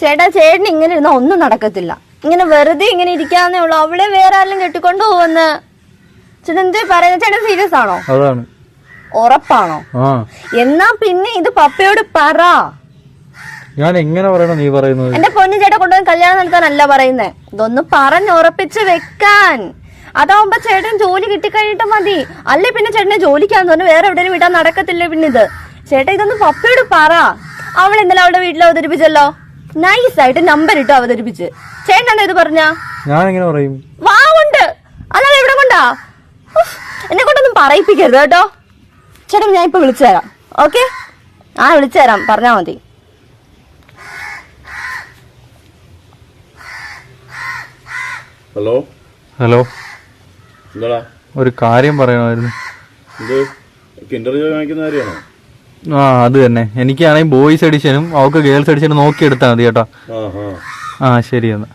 ചേട്ടാ ചേട്ടൻ ഇങ്ങനെ ഇരുന്ന ഒന്നും നടക്കത്തില്ല. ഇങ്ങനെ വെറുതെ ഇങ്ങനെ ഇരിക്കാന്നേ ഉള്ളു. അവളെ വേറെ ആരെങ്കിലും കെട്ടിക്കൊണ്ടു പോവെന്ന് ചേട്ടൻ എന്തേ പറയുന്നത് ചേട്ടൻ സീരിയസ് ആണോ? അതാണ്. ഉറപ്പാണോ? എന്നാ പിന്നെ ഇത് പപ്പയോട് പറ. ഞാൻ എങ്ങനെ പറയണോ നീ പറയുന്നത്? എന്റെ പൊന്നു ചേട്ടാ കൊണ്ടുവന്ന് കല്യാണം നടത്താനല്ല പറയുന്നേ. ഇതൊന്ന് പറഞ്ഞുറപ്പിച്ച് വെക്കാൻ. അതാവുമ്പോ ചേട്ടൻ ജോലി കിട്ടിക്കഴിഞ്ഞിട്ട് മതി. അല്ലെ പിന്നെ ചേട്ടനെ ജോലിക്കാന്ന് പറഞ്ഞു വേറെ എവിടെയും വിടാൻ നടക്കത്തില്ല പിന്നെ ഇത് ചേട്ടാ ഇതൊന്ന് പപ്പയോട് പറ. അവൾ ഇന്നലെ അവളുടെ വീട്ടിൽ അവതരിപ്പിച്ചല്ലോ? നൈസ് ആയിട്ട് നമ്പർ ഇട്ട് അവതരിപ്പിച്ച്. ചേട്ടൻ എന്താ ഇത് പറഞ്ഞ? ഞാൻ എങ്ങനെ പറയും? വാ ഉണ്ട് അല്ലാതെ എവിടെ കൊണ്ടാ? എന്നെ കൊണ്ടൊന്നും പറയിപ്പിക്കരുത് കേട്ടോ. ചേട്ടൻ ഞാൻ ഇപ്പൊ വിളിച്ചു തരാം ഓക്കെ? ആ വിളിച്ചു തരാം പറഞ്ഞാ മതി. ഹലോ? ഹലോ? എന്താടാ? ഒരു കാര്യം പറയണമായിരുന്നു. ഇത് ഇന്റർവ്യൂ കാണിക്കുന്ന കാര്യമാണോ? ആ അത് തന്നെ. എനിക്കാണെങ്കിൽ ബോയ്സ് എഡിഷനും അവക്ക് ഗേൾസ് എഡിഷനും നോക്കി എടുത്താൽ മതി കേട്ടോ. ആ ശരി എന്നാ.